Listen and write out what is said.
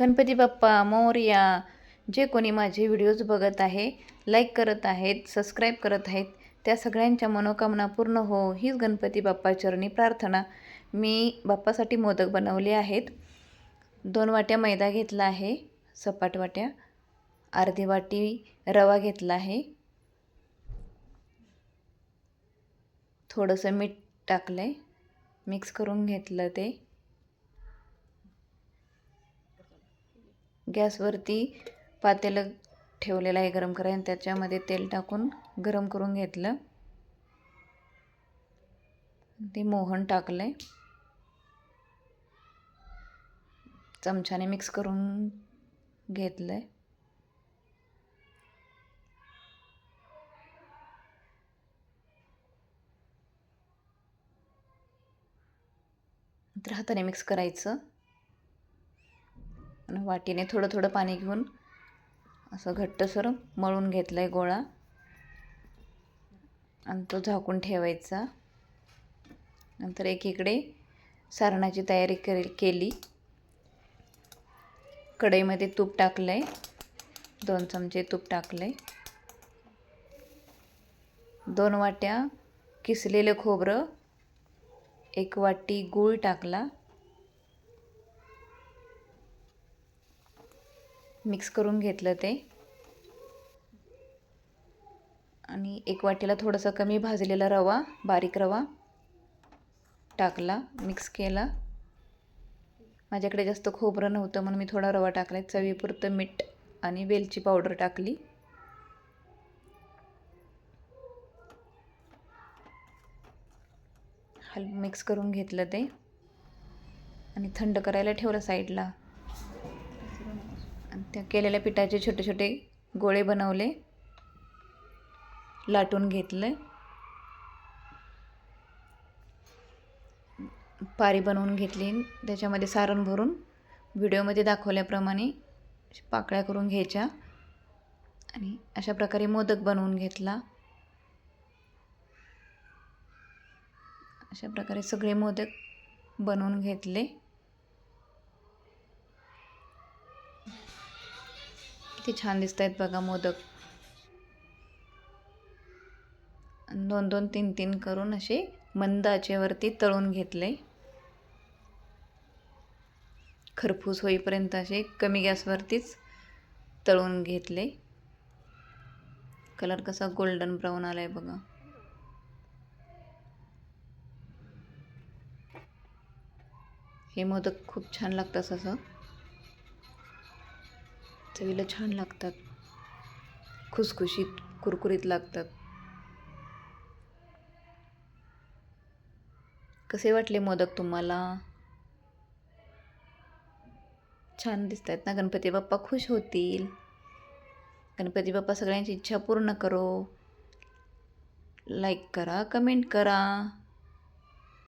गणपती बाप्पा मोर्या जे कोणी माझे व्हिडिओज बघत आहे लाईक करत आहेत सबस्क्राईब करत आहेत त्या सगळ्यांच्या मनोकामना पूर्ण हो हीच गणपती बाप्पा चरणी प्रार्थना. मी बाप्पासाठी मोदक बनवले आहेत. दोन वाट्या मैदा घेतला आहे सपाट वाट्या. अर्धी वाटी रवा घेतला आहे. थोडंसं मीठ टाकलं आहे मिक्स करून घेतलं ते. गॅसवरती पातेलं ठेवलेलं आहे गरम करायला त्याच्यामध्ये तेल टाकून गरम करून घेतलं. ते मोहन टाकलं आहे चमच्याने मिक्स करून घेतलं आहे नंतर हाताने मिक्स करायचं. आणि वाटीने थोडं थोडं पाणी घेऊन असं घट्टसर मळून घेतलं आहे गोळा. आणि तो झाकून ठेवायचा. नंतर एकीकडे सारणाची तयारी कर केली. कढईमध्ये तूप टाकलं आहे दोन चमचे तूप टाकलं आहे दोन वाट्या किसलेलं खोबरं. एक वाटी गूळ टाकला. मिक्स करून घेतलं ते. आणि एक वाटीला थोडंसं कमी भाजलेला रवा बारीक रवा टाकला मिक्स केला. माझ्याकडे जास्त खोबरं नव्हतं म्हणून मी थोडा रवा टाकला चवीपुरतं मीठ आणि वेलची पावडर टाकली. हल मिक्स करून घेतलं ते. आणि थंड करायला ठेवलं साईडला. आणि त्या केलेल्या पिठाचे छोटे छोटे गोळे बनवले. लाटून घेतले. पारी बनवून घेतली. त्याच्यामध्ये सारण भरून व्हिडिओमध्ये दाखवल्याप्रमाणे पाकळ्या करून घ्यायच्या. आणि अशा प्रकारे मोदक बनवून घेतला. अशा प्रकारे सगळे मोदक बनवून घेतले. किती छान दिसत आहेत बघा मोदक. दोन दोन तीन तीन करून असे मंद आचेवरती तळून घेतले. खरपूस होईपर्यंत असे कमी गॅसवरतीच तळून घेतले. कलर कसा गोल्डन ब्राऊन आला आहे बघा. हे मोदक खूप छान लागतात असं. चवीला छान लागतात. खुसखुशीत कुरकुरीत लागतात. कसे वाटले मोदक तुम्हाला? छान दिसत आहेत ना? गणपती बाप्पा खुश होतील. गणपती बाप्पा सगळ्यांची इच्छा पूर्ण करो. लाईक करा कमेंट करा.